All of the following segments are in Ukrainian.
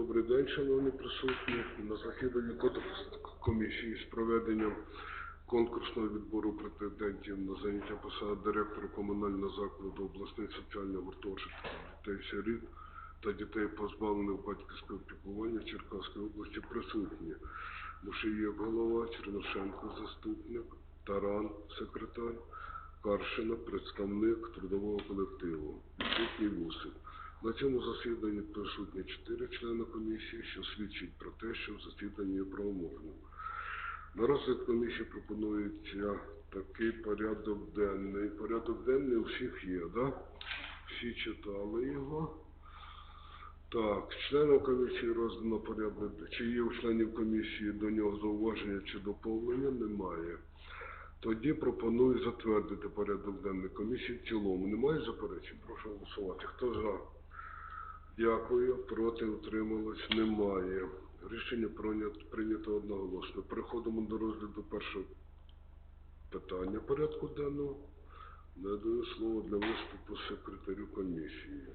Добрий день, шановні присутні. На засіданні комісії з проведенням конкурсного відбору претендентів на заняття посади директора комунального закладу обласний соціальний гуртожиток дітей-сиріт та дітей, позбавлених батьківського піклування Черкаської області присутні. Мушиєв голова, Черношенко заступник, Таран секретар, Каршина представник трудового колективу, відсутній Вусик. На цьому засіданні присутні чотири члени комісії, що свідчить про те, що засідання є правомовним. На розгляд комісії пропонується такий порядок денний. Порядок денний у всіх є, да? Всі читали його. Так, членам комісії роздано порядок. Чи є у членів комісії до нього зауваження чи доповнення? Немає. Тоді пропоную затвердити порядок денний комісії в цілому. Немає заперечень? Прошу голосувати. Хто за? Дякую. Проти утрималось? Немає. Рішення прийнято, одноголосно. Переходимо до розгляду першого питання порядку денного. Надаю слово для виступу секретарю комісії.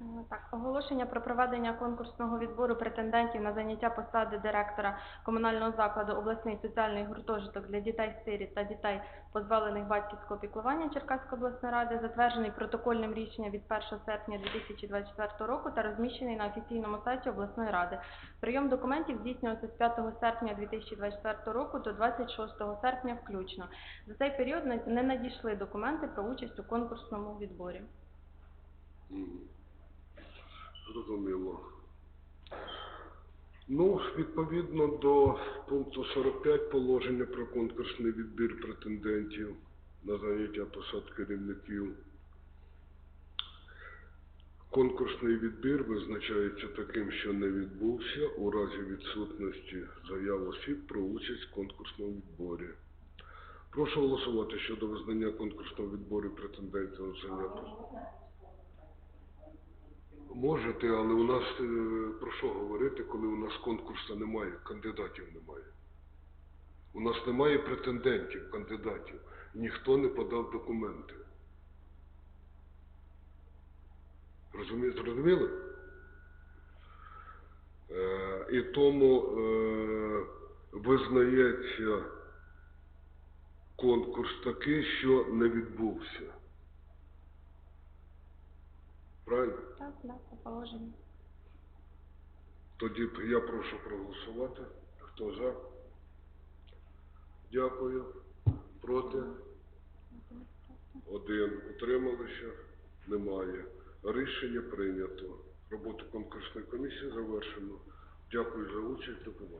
Е, Так, оголошення про проведення конкурсного відбору претендентів на заняття посади директора комунального закладу обласний соціальний гуртожиток для дітей-сиріт та дітей, позбавлених батьківського піклування Черкаської обласної ради, затверджений протокольним рішенням від 1 серпня 2024 року та розміщений на офіційному сайті обласної ради. Прийом документів здійснювався з 5 серпня 2024 року до 26 серпня включно. За цей період не надійшли документи про участь у конкурсному відборі. Ну, відповідно до пункту 45 положення про конкурсний відбір претендентів на заняття посад керівників. Конкурсний відбір визначається таким, що не відбувся у разі відсутності заяв осіб про участь в конкурсному відборі. Прошу голосувати щодо визнання конкурсного відбору претендентів на заняття. Можете, але у нас е, про що говорити, коли у нас конкурсу немає, кандидатів немає. У нас немає претендентів, кандидатів. Ніхто не подав документи. Розумі, зрозуміли? Е, і тому е, визнається конкурс такий, що не відбувся. Правильно? Так, да, по положенню. Тоді я прошу проголосувати. Хто за? Дякую. Проти? Один. Утрималися? Немає. Рішення прийнято. Роботу конкурсної комісії завершено. Дякую за участь. До побачення.